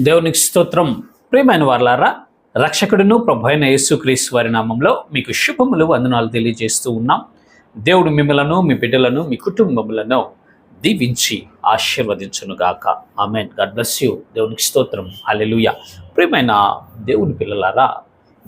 దేవునికి స్తోత్రం. ప్రియమైన వార్లారా రక్షకుడును ప్రభు అయిన యేసుక్రీస్తు వారి నామంలో మీకు శుభములు వందనాలు తెలియజేస్తూ ఉన్నాం. దేవుడు మిమ్మలను మీ బిడ్డలను మీ కుటుంబములను దీవించి ఆశీర్వదించునుగాక ఆమెన్. God bless you. దేవునికి స్తోత్రం. అలెలుయ ప్రియమైన దేవుని పిల్లలారా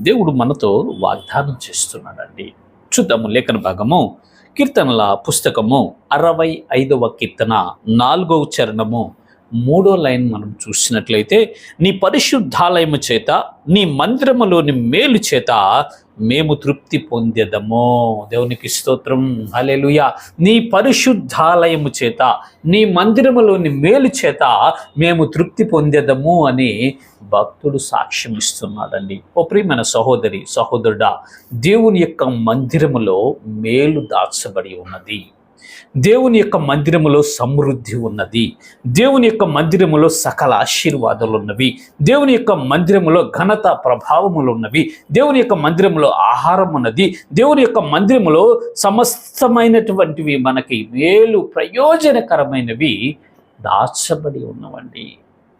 దేవుడు మనతో వాగ్దానం చేస్తున్నాడండి. చూద్దాము లేఖన భాగము కీర్తనల పుస్తకము అరవై ఐదవ కీర్తన నాలుగవ చరణము మూడో లైన్ మనం చూసినట్లయితే నీ పరిశుద్ధాలయము చేత నీ మందిరములోని మేలు చేత మేము తృప్తి పొందేదము. దేవునికి స్తోత్రం. హల్లెలూయా. నీ పరిశుద్ధాలయము చేత నీ మందిరములోని మేలు చేత మేము తృప్తి పొందేదము అని భక్తుడు సాక్ష్యం ఇస్తున్నాడండి. ఓ ప్రియమైన సహోదరి సహోదరుడా దేవుని యొక్క మందిరములో మేలు దాచబడి ఉన్నది. దేవుని యొక్క మందిరములో సమృద్ధి ఉన్నది. దేవుని యొక్క మందిరములో సకల ఆశీర్వాదాలు ఉన్నవి. దేవుని యొక్క మందిరములో ఘనత ప్రభావములు ఉన్నవి. దేవుని యొక్క మందిరములో ఆహారం ఉన్నది. దేవుని యొక్క మందిరములో సమస్తమైనటువంటివి మనకి మేలు ప్రయోజనకరమైనవి దాచబడి ఉన్నవండి.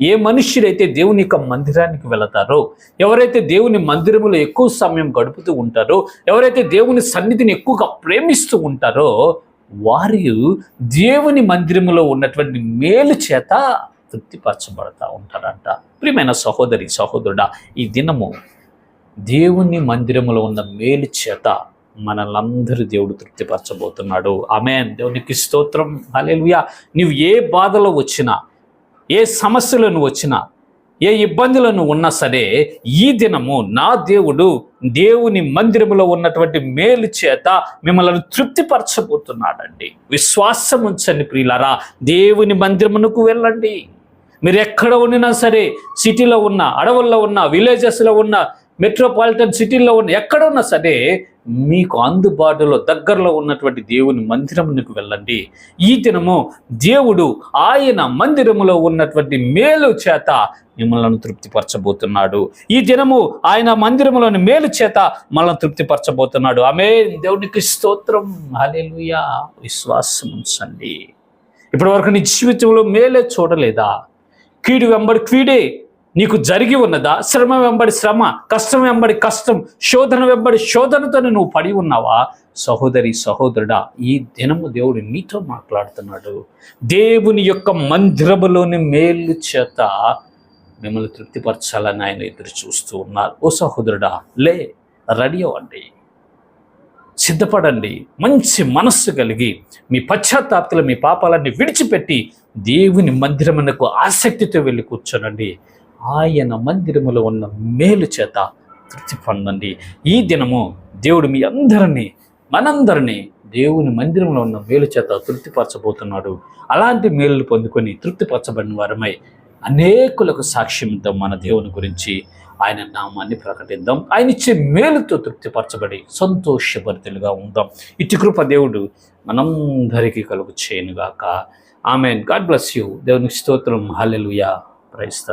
ఏ మనుష్యుడైతే దేవుని యొక్క మందిరానికి వెళతారో ఎవరైతే దేవుని మందిరములో ఎక్కువ సమయం గడుపుతూ ఉంటారో ఎవరైతే దేవుని సన్నిధిని ఎక్కువగా ప్రేమిస్తూ ఉంటారో వారు దేవుని మందిరములో ఉన్నటువంటి మేలు చేత తృప్తిపరచబడతా ఉంటారంట. ప్రియమైన సహోదరి సహోదరుడా ఈ దినము దేవుని మందిరములో ఉన్న మేలు చేత మనలందరూ దేవుడు తృప్తిపరచబోతున్నాడు. ఆమె దేవునికి స్తోత్రం. అలెలుయా నువ్వు ఏ బాధలో వచ్చినా ఏ సమస్యలను వచ్చినా ఏ ఇబ్బందులను ఉన్నా సరే ఈ దినము నా దేవుడు దేవుని మందిరములో ఉన్నటువంటి మేలు చేత మిమ్మల్ని తృప్తిపరచబోతున్నాడండి. విశ్వాసం ఉంచండి ప్రియులారా దేవుని మందిరమునకు వెళ్ళండి. మీరు ఎక్కడ ఉండినా సరే సిటీలో ఉన్న అడవుల్లో ఉన్న విలేజెస్లో ఉన్న మెట్రోపాలిటన్ సిటీల్లో ఉన్న ఎక్కడ ఉన్నా సరే మీకు అందుబాటులో దగ్గరలో ఉన్నటువంటి దేవుని మందిరమునకు వెళ్ళండి. ఈ దినము దేవుడు ఆయన మందిరములో ఉన్నటువంటి మేలు చేత మిమ్మల్ని తృప్తిపరచబోతున్నాడు. ఈ దినము ఆయన మందిరములోని మేలు చేత మనల్ని తృప్తిపరచబోతున్నాడు. ఆమె దేవునికి స్తోత్రం. హల్లెలూయా. విశ్వాసం ఉంచండి. ఇప్పటి వరకు నీ జీవితంలో మేలే చూడలేదా? కీడు వెంబడి క్వీడే నీకు జరిగి ఉన్నదా? శ్రమ వెంబడి శ్రమ కష్టం వెంబడి కష్టం శోధన వెంబడి శోధనతో నువ్వు పడి ఉన్నావా? సహోదరి సహోదరుడా ఈ దినము దేవుడు నీతో మాట్లాడుతున్నాడు. దేవుని యొక్క మందిరములోని మేలు చేత మిమ్మల్ని తృప్తిపరచాలని ఆయన ఎదురు చూస్తూ ఉన్నారు. ఓ సహోదరుడా లే రెడీ అవ్వండి. సిద్ధపడండి. మంచి మనస్సు కలిగి మీ పశ్చాత్తాపతలు మీ పాపాలన్నీ విడిచిపెట్టి దేవుని మందిరమునకు ఆసక్తితో వెళ్ళి కూర్చోనండి. ఆయన మందిరములో ఉన్న మేలు చేత తృప్తి పొందండి. ఈ దినము దేవుడు మీ అందరినీ మనందరినీ దేవుని మందిరంలో ఉన్న మేలు చేత తృప్తిపరచబోతున్నాడు. అలాంటి మేలులు పొందుకొని తృప్తిపరచబడిన వారమై అనేకులకు సాక్ష్యం ఇద్దాం మన దేవుని గురించి. ఆయన నామాన్ని ప్రకటిద్దాం. ఆయన ఇచ్చే మేలుతో తృప్తిపరచబడి సంతోషభరితులుగా ఉందాం. ఇటు కృప దేవుడు మనందరికీ కలుగు చేయనుగాక. ఆమెన్. God bless you. దేవునికి స్తోత్రం. హల్లెలూయా. Price the